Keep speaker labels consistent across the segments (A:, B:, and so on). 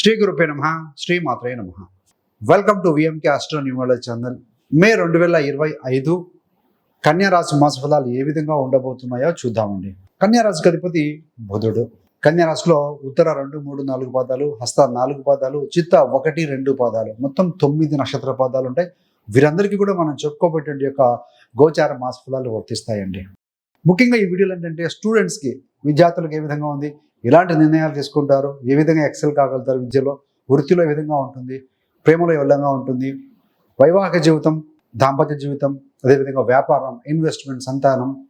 A: శ్రీ గురుపే నమ. శ్రీ మాత్రే నమ welcome to VMK astro numerology channel May రెండు వేల ఇరవై ఐదు కన్యారాశి మాస ఫలాలు ఏ విధంగా ఉండబోతున్నాయో చూద్దామండి. కన్యారాశికి అధిపతి బుధుడు. కన్యారాశిలో ఉత్తర రెండు మూడు నాలుగు పాదాలు హస్త నాలుగు పాదాలు చిత్త ఒకటి రెండు పాదాలు. మొత్తం తొమ్మిది నక్షత్ర పాదాలు ఉంటాయి. వీరందరికీ కూడా మనం చెప్పుకోబెట్టే యొక్క గోచార మాస ఫలాలు వర్తిస్తాయండి. ముఖ్యంగా ఈ వీడియోలు ఏంటంటే స్టూడెంట్స్కి విద్యార్థులకు ఏ విధంగా ఉంది? ఎలాంటి నిర్ణయాలు తీసుకుంటారు? ఏ విధంగా ఎక్సెల్ కాగలుగుతారు విద్యలో? వృత్తిలో ఏ విధంగా ఉంటుంది? ప్రేమలో ఏ విధంగా ఉంటుంది? వైవాహిక జీవితం దాంపత్య జీవితం అదేవిధంగా వ్యాపారం ఇన్వెస్ట్మెంట్ సంతానం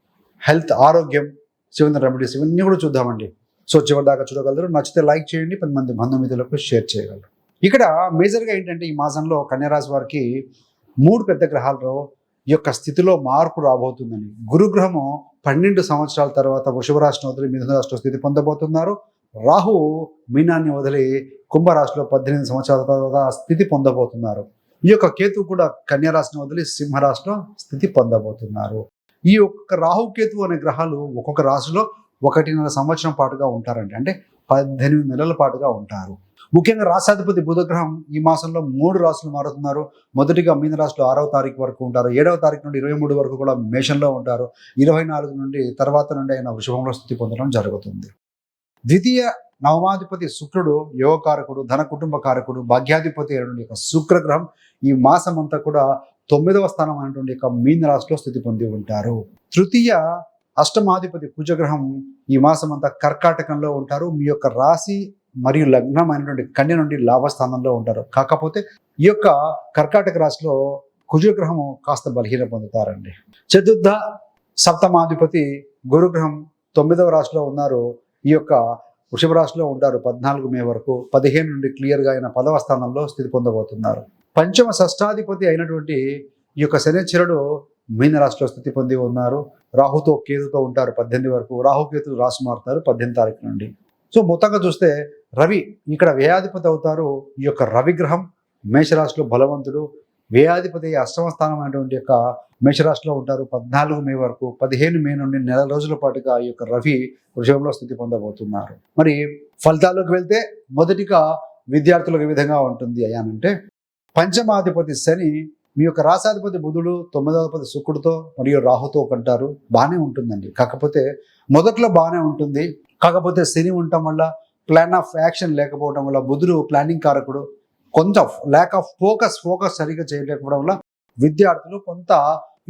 A: హెల్త్ ఆరోగ్యం జీవన రెమెడీస్ ఇవన్నీ కూడా చూద్దామండి. సో చివరి దాకా చూడగలరు. నచ్చితే లైక్ చేయండి. పది మంది బంధుమిత్రులకు షేర్ చేయగలరు. ఇక్కడ మేజర్గా ఏంటంటే ఈ మాసంలో కన్యారాశి వారికి మూడు పెద్ద గ్రహాల్లో ఈ యొక్క స్థితిలో మార్పు రాబోతుందని గురుగ్రహము పన్నెండు సంవత్సరాల తర్వాత వృషభ రాశిని వదిలి మిథున రాశిలో స్థితి పొందబోతున్నారు. రాహు మీనాన్ని వదిలి కుంభరాశిలో పద్దెనిమిది సంవత్సరాల తర్వాత స్థితి పొందబోతున్నారు. ఈ యొక్క కేతు కూడా కన్యారాశిని వదిలి సింహరాశిలో స్థితి పొందబోతున్నారు. ఈ ఒక్క రాహు అనే గ్రహాలు ఒక్కొక్క రాశిలో ఒకటిన్నర సంవత్సరం పాటుగా ఉంటారండి. అంటే పద్దెనిమిది నెలల పాటుగా ఉంటారు. ముఖ్యంగా రాశాధిపతి బుధగ్రహం ఈ మాసంలో మూడు రాశులు మారుతున్నారు. మొదటిగా మీన రాశులు ఆరవ తారీఖు వరకు ఉంటారు. ఏడవ తారీఖు నుండి ఇరవై మూడు వరకు కూడా మేషంలో ఉంటారు. ఇరవై నాలుగు నుండి తర్వాత నుండి ఆయన వృషభంలో స్థితి పొందడం జరుగుతుంది. ద్వితీయ నవమాధిపతి శుక్రుడు యోగకారకుడు ధన కుటుంబ కారకుడు భాగ్యాధిపతి అయినటువంటి యొక్క శుక్రగ్రహం ఈ మాసం అంతా కూడా తొమ్మిదవ స్థానం అనేటువంటి యొక్క మీన రాశిలో స్థితి పొంది ఉంటారు. తృతీయ అష్టమాధిపతి కుజగ్రహం ఈ మాసం అంతా కర్కాటకంలో ఉంటారు. మీ యొక్క రాశి మరియు లగ్నం అయినటువంటి కన్య నుండి లాభస్థానంలో ఉంటారు. కాకపోతే ఈ యొక్క కర్కాటక రాశిలో కుజగ్రహము కాస్త బలహీన పొందుతారండి. చతుర్థ సప్తమాధిపతి గురుగ్రహం తొమ్మిదవ రాశిలో ఉన్నారు. ఈ యొక్క వృషభ రాశిలో ఉంటారు. పద్నాలుగు మే వరకు పదిహేను నుండి క్లియర్గా ఆయన పదవ స్థానంలో స్థితి పొందబోతున్నారు. పంచమ షష్టాధిపతి అయినటువంటి ఈ యొక్క శనిచరుడు మీన రాశిలో స్థితి పొంది ఉన్నారు. రాహుతో కేతుతో ఉంటారు. పద్దెనిమిది వరకు రాహుకేతు రాశి మారుతారు పద్దెనిమిది తారీఖు నుండి. సో మొత్తంగా చూస్తే రవి ఇక్కడ వ్యయాధిపతి అవుతారు. ఈ యొక్క రవిగ్రహం మేషరాశిలో బలవంతుడు. వ్యయాధిపతి అష్టమ స్థానం అనేటువంటి యొక్క మేషరాశిలో ఉంటారు. పద్నాలుగు మే వరకు పదిహేను మే నుండి నెల రోజుల పాటుగా ఈ యొక్క రవి వృషభంలో స్థితి పొందబోతున్నారు. మరి ఫలితాల్లోకి వెళ్తే మొదటిగా విద్యార్థులకు ఏ విధంగా ఉంటుంది అయ్యానంటే పంచమాధిపతి శని మీ యొక్క రాసాధిపతి బుధుడు తొమ్మిదాధిపతి శుక్రుడితో మరియు రాహుతో కంటారు. బాగానే ఉంటుందండి. కాకపోతే మొదట్లో బాగానే ఉంటుంది. కాకపోతే శని ఉండటం వల్ల ప్లాన్ ఆఫ్ యాక్షన్ లేకపోవడం వల్ల బుధుడు ప్లానింగ్ కారకుడు కొంత ల్యాక్ ఆఫ్ ఫోకస్ ఫోకస్ సరిగ్గా చేయలేకపోవడం వల్ల విద్యార్థులు కొంత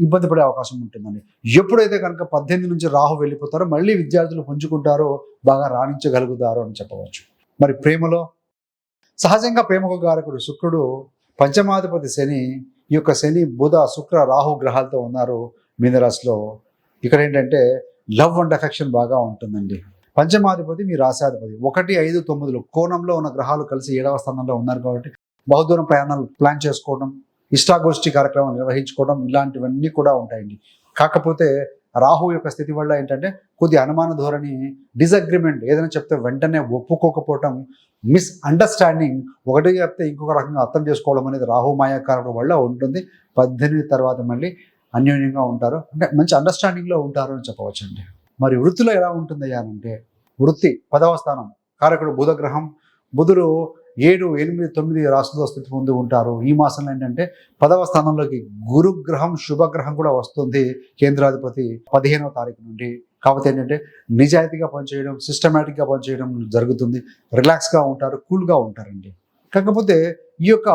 A: ఇబ్బంది పడే అవకాశం ఉంటుందండి. ఎప్పుడైతే కనుక పద్దెనిమిది నుంచి రాహు వెళ్ళిపోతారో మళ్ళీ విద్యార్థులు పుంజుకుంటారో బాగా రాణించగలుగుతారో అని చెప్పవచ్చు. మరి ప్రేమలో? సహజంగా ప్రేమకు కారకుడు శుక్రుడు పంచమాధిపతి శని ఈ యొక్క శని బుధ శుక్ర రాహు గ్రహాలతో ఉన్నారు మీనరాశిలో. ఇక్కడ ఏంటంటే లవ్ అండ్ అఫెక్షన్ బాగా ఉంటుందండి. పంచమాధిపతి మీ రాశాధిపతి ఒకటి ఐదు తొమ్మిదిలో కోణంలో ఉన్న గ్రహాలు కలిసి ఏడవ స్థానంలో ఉన్నారు కాబట్టి బహుదూరం ప్రయాణాలు ప్లాన్ చేసుకోవడం ఇష్టాగోష్ఠి కార్యక్రమాలు నిర్వహించుకోవడం ఇలాంటివన్నీ కూడా ఉంటాయండి. కాకపోతే రాహు యొక్క స్థితి వల్ల ఏంటంటే కొద్ది అనుమాన ధోరణి డిసగ్రిమెంట్ ఏదైనా చెప్తే వెంటనే ఒప్పుకోకపోవటం మిస్ అండర్స్టాండింగ్ ఒకటి చెప్తే ఇంకొక రకంగా అర్థం చేసుకోవడం అనేది రాహు మాయాకారం వల్ల ఉంటుంది. పద్దెనిమిది తర్వాత మళ్ళీ అన్యోన్యంగా ఉంటారు. అంటే మంచి అండర్స్టాండింగ్లో ఉంటారు అని చెప్పవచ్చండి. మరి వృత్తిలో ఎలా ఉంటుందయ్యా అంటే వృత్తి పదవ స్థానం కారకుడు బుధగ్రహం. బుధుడు ఏడు ఎనిమిది తొమ్మిది రాసులతో స్థితి పొంది ఉంటారు. ఈ మాసంలో ఏంటంటే పదవ స్థానంలోకి గురుగ్రహం శుభగ్రహం కూడా వస్తుంది కేంద్రాధిపతి పదిహేనవ తారీఖు నుండి. కాకపోతే ఏంటంటే నిజాయితీగా పనిచేయడం సిస్టమేటిక్గా పనిచేయడం జరుగుతుంది. రిలాక్స్గా ఉంటారు కూల్గా ఉంటారండి. కాకపోతే ఈ యొక్క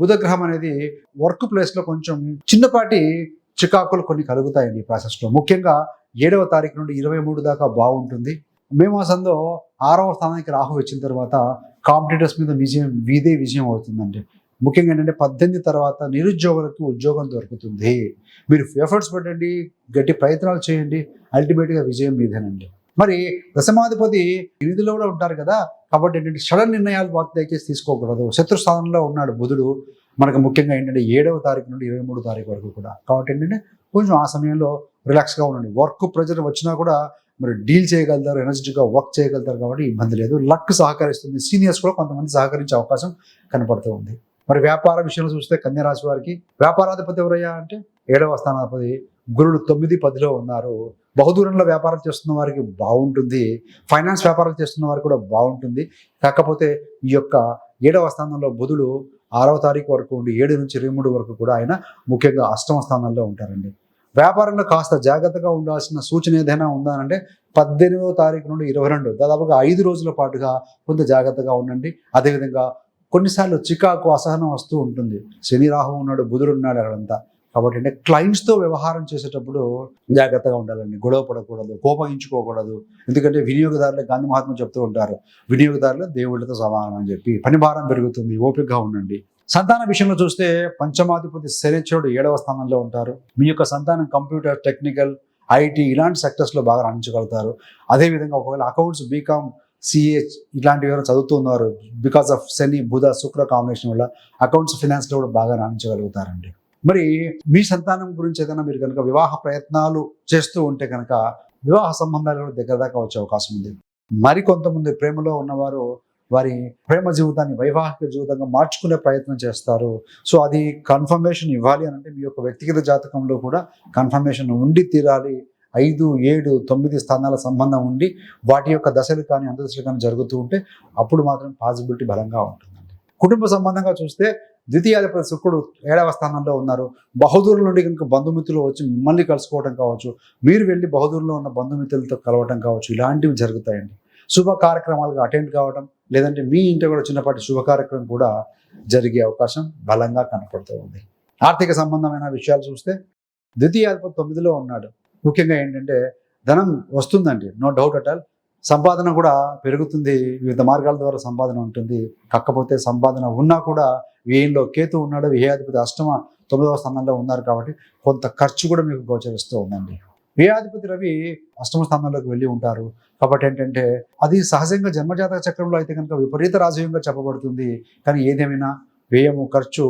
A: బుధగ్రహం అనేది వర్క్ ప్లేస్లో కొంచెం చిన్నపాటి చికాకులు కొన్ని కలుగుతాయండి ఈ ప్రాసెస్లో. ముఖ్యంగా ఏడవ తారీఖు నుండి ఇరవై మూడు దాకా బాగుంటుంది. మే మాసంలో ఆరవ స్థానానికి రాహు వచ్చిన తర్వాత కాంపిటీటర్స్ మీద విజయం వీదే విజయం అవుతుందండి. ముఖ్యంగా ఏంటంటే పద్దెనిమిది తర్వాత నిరుద్యోగులకు ఉద్యోగం దొరుకుతుంది. మీరు ఎఫర్ట్స్ పెట్టండి గట్టి ప్రయత్నాలు చేయండి అల్టిమేట్గా విజయం మీదేనండి. మరి దశమాధిపతి ఎనిమిదిలో కూడా ఉంటారు కదా కాబట్టి ఏంటంటే సడన్ నిర్ణయాలు వాటి దయచేసి తీసుకోకూడదు. శత్రు స్థానంలో ఉన్నాడు బుధుడు మనకు ముఖ్యంగా ఏంటంటే ఏడవ తారీఖు నుండి ఇరవై మూడు తారీఖు వరకు కూడా. కాబట్టి ఏంటంటే కొంచెం ఆ సమయంలో రిలాక్స్గా ఉండండి. వర్క్ ప్రెజర్ వచ్చినా కూడా మరి డీల్ చేయగలుగుతారు ఎనర్జెటిక్గా వర్క్ చేయగలుగుతారు కాబట్టి ఇబ్బంది లేదు. లక్ సహకరిస్తుంది. సీనియర్స్ కూడా కొంతమంది సహకరించే అవకాశం కనపడుతూ ఉంది. మరి వ్యాపార విషయంలో చూస్తే కన్యారాశి వారికి వ్యాపారాధిపతి ఎవరయ్యా అంటే ఏడవ స్థానాధిపతి గురుడు తొమ్మిది పదిలో ఉన్నారు. బహుదూరంలో వ్యాపారం చేస్తున్న వారికి బాగుంటుంది. ఫైనాన్స్ వ్యాపారం చేస్తున్న వారికి కూడా బాగుంటుంది. కాకపోతే ఈ యొక్క ఏడవ స్థానంలో బుధుడు ఆరవ తారీఖు వరకు ఉండి ఏడు నుంచి ఇరవై మూడు వరకు కూడా ఆయన ముఖ్యంగా అష్టమ స్థానంలో ఉంటారండి. వ్యాపారంలో కాస్త జాగ్రత్తగా ఉండాల్సిన సూచన ఏదైనా ఉందా అంటే పద్దెనిమిదో తారీఖు నుండి ఇరవై రెండు దాదాపుగా ఐదు రోజుల పాటుగా కొంత జాగ్రత్తగా ఉండండి. అదేవిధంగా కొన్నిసార్లు చికాకు అసహనం వస్తూ ఉంటుంది. శని రాహు ఉన్నాడు బుధుడు ఉన్నాడు అక్కడంతా. కాబట్టి అంటే క్లయింట్స్తో వ్యవహారం చేసేటప్పుడు జాగ్రత్తగా ఉండాలండి. గొడవ పడకూడదు కోపగించుకోకూడదు. ఎందుకంటే వినియోగదారులు గాంధీ మహాత్మ చెప్తూ ఉంటారు వినియోగదారులు దేవుళ్ళతో సమానం అని చెప్పి. పని భారం పెరుగుతుంది ఓపికగా ఉండండి. సంతాన విషయంలో చూస్తే పంచమాధిపతి శనిచరుడు ఏడవ స్థానంలో ఉంటారు. మీ యొక్క సంతానం కంప్యూటర్ టెక్నికల్ ఐటీ ఇలాంటి సెక్టర్స్లో బాగా రాణించగలుగుతారు. అదేవిధంగా ఒకవేళ అకౌంట్స్ బీకామ్ సిఏ ఇలాంటివి ఎవరైనా చదువుతున్నారు because of Shani Budha Shukra combination వల్ల అకౌంట్స్ ఫినాన్స్లో కూడా బాగా రాణించగలుగుతారండి. మరి మీ సంతానం గురించి ఏదైనా మీరు కనుక వివాహ ప్రయత్నాలు చేస్తూ ఉంటే కనుక వివాహ సంబంధాలు కూడా దగ్గర దాకా వచ్చే అవకాశం ఉంది. మరి కొంతమంది ప్రేమలో ఉన్నవారు వారి ప్రేమ జీవితాన్ని వైవాహిక జీవితంగా మార్చుకునే ప్రయత్నం చేస్తారు. సో అది కన్ఫర్మేషన్ ఇవ్వాలి అని అంటే మీ యొక్క వ్యక్తిగత జాతకంలో కూడా కన్ఫర్మేషన్ ఉండి తీరాలి. ఐదు ఏడు తొమ్మిది స్థానాల సంబంధం ఉండి వాటి యొక్క దశలు కానీ అంతదశలు కానీ జరుగుతూ ఉంటే అప్పుడు మాత్రం పాసిబిలిటీ బలంగా ఉంటుందండి. కుటుంబ సంబంధంగా చూస్తే ద్వితీయాధిపతి శుక్రుడు ఏడవ స్థానంలో ఉన్నారు. బహదూరు నుండి కనుక బంధుమిత్రులు వచ్చి మిమ్మల్ని కలుసుకోవడం కావచ్చు మీరు వెళ్ళి బహదూరులో ఉన్న బంధుమిత్రులతో కలవటం కావచ్చు ఇలాంటివి జరుగుతాయండి. శుభ కార్యక్రమాలకు అటెండ్ కావడం లేదంటే మీ ఇంట్లో కూడా చిన్నపాటి శుభకార్యక్రమం కూడా జరిగే అవకాశం బలంగా కనపడుతూ ఉంది. ఆర్థిక సంబంధమైన విషయాలు చూస్తే ద్వితీయాధిపతి తొమ్మిదిలో ఉన్నాడు. ముఖ్యంగా ఏంటంటే ధనం వస్తుందండి. No doubt at all. సంపాదన కూడా పెరుగుతుంది. వివిధ మార్గాల ద్వారా సంపాదన ఉంటుంది. కాకపోతే సంపాదన ఉన్నా కూడా వ్యయంలో కేతు ఉన్నాడు. వ్యయాధిపతి అష్టమ తొమ్మిదవ స్థానంలో ఉన్నారు కాబట్టి కొంత ఖర్చు కూడా మీకు గోచరిస్తూ ఉందండి. వ్యయాధిపతి రవి అష్టమ స్థానంలోకి వెళ్ళి ఉంటారు. కాబట్టి ఏంటంటే అది సహజంగా జన్మజాతక చక్రంలో అయితే కనుక విపరీత రాజయోగంగా చెప్పబడుతుంది. కానీ ఏదేమైనా వ్యయము ఖర్చు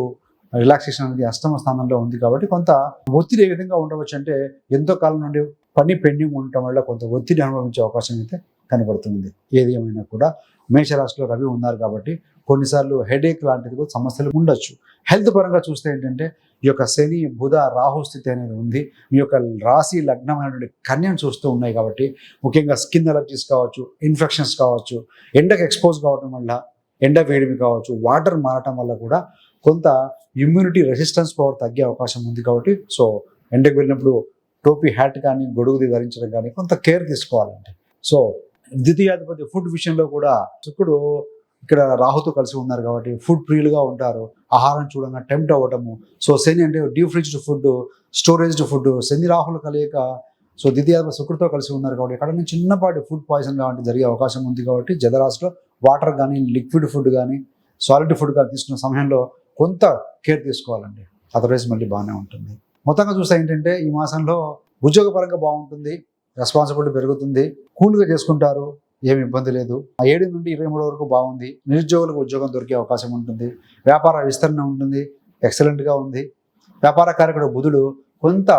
A: రిలాక్సేషన్ అనేది అష్టమ స్థానంలో ఉంది కాబట్టి కొంత ఒత్తిడి ఏ విధంగా ఉండవచ్చు అంటే ఎంతో కాలం నుండి పని పెండింగ్ ఉండటం వల్ల కొంత ఒత్తిడి అనుభవించే అవకాశం అయితే కనబడుతుంది. ఏది ఏమైనా కూడా మేషరాశిలో రవి ఉన్నారు కాబట్టి కొన్నిసార్లు హెడేక్ లాంటిది కూడా సమస్యలు ఉండొచ్చు. హెల్త్ పరంగా చూస్తే ఏంటంటే ఈ యొక్క శని బుధ రాహు స్థితి అనేది ఉంది. మీ యొక్క రాశి లగ్నం అనేటువంటి కన్యను చూస్తూ ఉన్నాయి కాబట్టి ముఖ్యంగా స్కిన్ అలర్జీస్ కావచ్చు ఇన్ఫెక్షన్స్ కావచ్చు ఎండకు ఎక్స్పోజ్ కావడం వల్ల ఎండ వేడిమి కావచ్చు వాటర్ మారటం వల్ల కూడా కొంత ఇమ్యూనిటీ రెసిస్టెన్స్ పవర్ తగ్గే అవకాశం ఉంది కాబట్టి సో ఎండకు వెళ్ళినప్పుడు టోపీ హ్యాట్ కానీ గొడుగుది ధరించడం కానీ కొంత కేర్ తీసుకోవాలండి. సో ద్వితీయాధిపతి ఫుడ్ విషయంలో కూడా శుక్రుడు ఇక్కడ రాహుతో కలిసి ఉన్నారు కాబట్టి ఫుడ్ ప్రియులుగా ఉంటారు. ఆహారం చూడంగా టెంప్ట్ అవ్వటము. సో శని అంటే deep fridged food storaged food శని రాహుల కలియక సో ద్వితీయాధిపతి శుక్రుడితో కలిసి ఉన్నారు కాబట్టి ఎక్కడ నుంచి చిన్నపాటి ఫుడ్ పాయిజన్ లాంటి జరిగే అవకాశం ఉంది కాబట్టి జలరాశిలో వాటర్ కానీ లిక్విడ్ ఫుడ్ కానీ సాలిడ్ ఫుడ్ కానీ తీసుకున్న సమయంలో కొంత కేర్ తీసుకోవాలండి. అదర్వైజ్ మళ్ళీ బాగానే ఉంటుంది. మొత్తంగా చూస్తే ఏంటంటే ఈ మాసంలో ఉద్యోగపరంగా బాగుంటుంది. రెస్పాన్సిబిలిటీ పెరుగుతుంది కూల్గా చేసుకుంటారు ఏమి ఇబ్బంది లేదు. ఆ ఏడు నుండి ఇరవై మూడు వరకు బాగుంది. నిరుద్యోగులకు ఉద్యోగం దొరికే అవకాశం ఉంటుంది. వ్యాపార విస్తరణ ఉంటుంది ఎక్సలెంట్గా ఉంది. వ్యాపార కారకుడు బుధుడు కొంత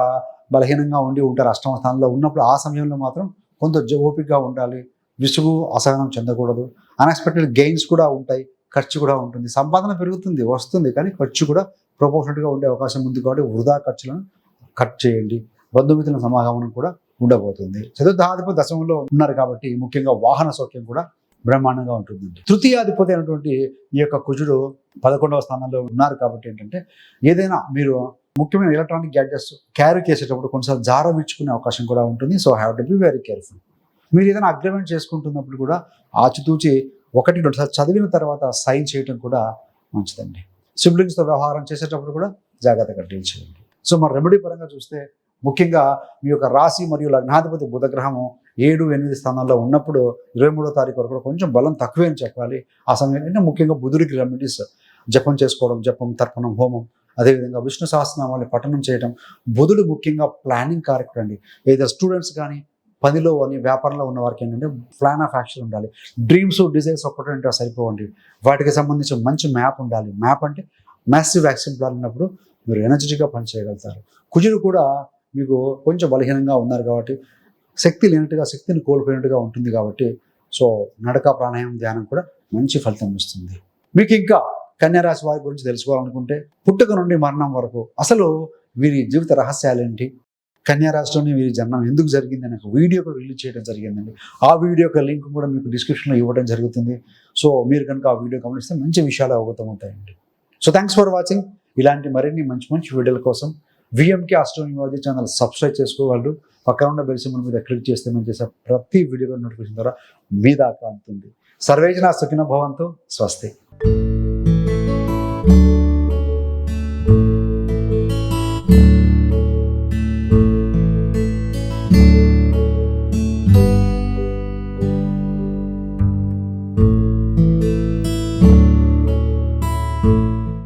A: బలహీనంగా ఉండి ఉంటారు అష్టమ స్థానంలో ఉన్నప్పుడు ఆ సమయంలో మాత్రం కొంత ఓపికగా ఉండాలి. విసుగు అసహనం చెందకూడదు. అన్ఎక్స్పెక్టెడ్ గెయిన్స్ కూడా ఉంటాయి ఖర్చు కూడా ఉంటుంది. సంపాదన పెరుగుతుంది వస్తుంది కానీ ఖర్చు కూడా ప్రపోర్షనట్గా ఉండే అవకాశం ఉంది కాబట్టి వృధా ఖర్చులను కట్ చేయండి. బంధుమిత్రుల సమాగమనం కూడా ఉండబోతుంది. చతుర్థాధిపతి దశమంలో ఉన్నారు కాబట్టి ముఖ్యంగా వాహన సౌఖ్యం కూడా బ్రహ్మాండంగా ఉంటుంది తృతీయాధిపతి అయినటువంటి ఈ యొక్క కుజుడు పదకొండవ స్థానంలో ఉన్నారు కాబట్టి ఏంటంటే ఏదైనా మీరు ముఖ్యమైన ఎలక్ట్రానిక్ గ్యాడ్జెట్స్ క్యారీ చేసేటప్పుడు కొన్నిసార్లు జార ఇచ్చుకునే అవకాశం కూడా ఉంటుంది. So have to be very careful మీరు ఏదైనా అగ్రిమెంట్ చేసుకుంటున్నప్పుడు కూడా ఆచితూచి ఒకటి రెండుసార్లు చదివిన తర్వాత సైన్ చేయడం కూడా మంచిదండి. సిబ్లింగ్స్తో వ్యవహారం చేసేటప్పుడు కూడా జాగ్రత్తగా డీల్ చేయండి. సో మన రెమెడీ పరంగా చూస్తే ముఖ్యంగా మీ యొక్క రాశి మరియు లగ్నాధిపతి బుధగ్రహము ఏడు ఎనిమిది స్థానాల్లో ఉన్నప్పుడు ఇరవై మూడో తారీఖు వరకు కూడా కొంచెం బలం తక్కువే అని చెప్పాలి. ఆ సమయంలో ఏంటంటే ముఖ్యంగా బుధుడికి రెమెడీస్ జపం చేసుకోవడం జపం తర్పణం హోమం అదేవిధంగా విష్ణు సహస్రనామాన్ని పఠనం చేయడం. బుధుడు ముఖ్యంగా ప్లానింగ్ కార్యక్రమం అండి. ఏదో స్టూడెంట్స్ కానీ పనిలో అని వ్యాపారంలో ఉన్న వారికి ఏంటంటే ప్లాన్ ఆఫ్ యాక్షన్ ఉండాలి. డ్రీమ్స్ డిజైర్స్ ఒక్కటంటే సరిపోవండి. వాటికి సంబంధించి మంచి మ్యాప్ ఉండాలి. మ్యాప్ అంటే మ్యాసివ్ యాక్షన్ ప్లాన్ ఉన్నప్పుడు మీరు ఎనర్జెటిక్గా పనిచేయగలుగుతారు కుజుడు కూడా మీకు కొంచెం బలహీనంగా ఉన్నారు కాబట్టి శక్తి లేనట్టుగా శక్తిని కోల్పోయినట్టుగా ఉంటుంది కాబట్టి సో నడక ప్రాణాయామం ధ్యానం కూడా మంచి ఫలితం ఇస్తుంది. మీకు ఇంకా కన్యారాశి వారి గురించి తెలుసుకోవాలనుకుంటే పుట్టుక నుండి మరణం వరకు అసలు వీరి జీవిత రహస్యాలేంటి కన్యా రాశిలోనే వీరి జన్మం ఎందుకు జరిగింది అనే ఒక వీడియో కూడా రిలీజ్ చేయడం జరిగిందండి. ఆ వీడియో యొక్క లింక్ కూడా మీకు డిస్క్రిప్షన్లో ఇవ్వడం జరుగుతుంది. సో మీరు కనుక ఆ వీడియో గమనిస్తే మంచి విషయాలు అవగతం అవుతాయండి సో థ్యాంక్స్ ఫర్ వాచింగ్. ఇలాంటి మరిన్ని మంచి మంచి వీడియోల కోసం విఎంకే ఆస్ట్రోనివాది ఛానల్ సబ్స్క్రైబ్ చేసుకోగలరు. పక్కన ఉన్న బెల్ సింబల్ మీద క్లిక్ చేస్తే మేము చేసే ప్రతి వీడియో నోటిఫికేషన్ ద్వారా మీ దాకా అందుతుంది సర్వేజన సుఖిన భవంతు స్వస్తి.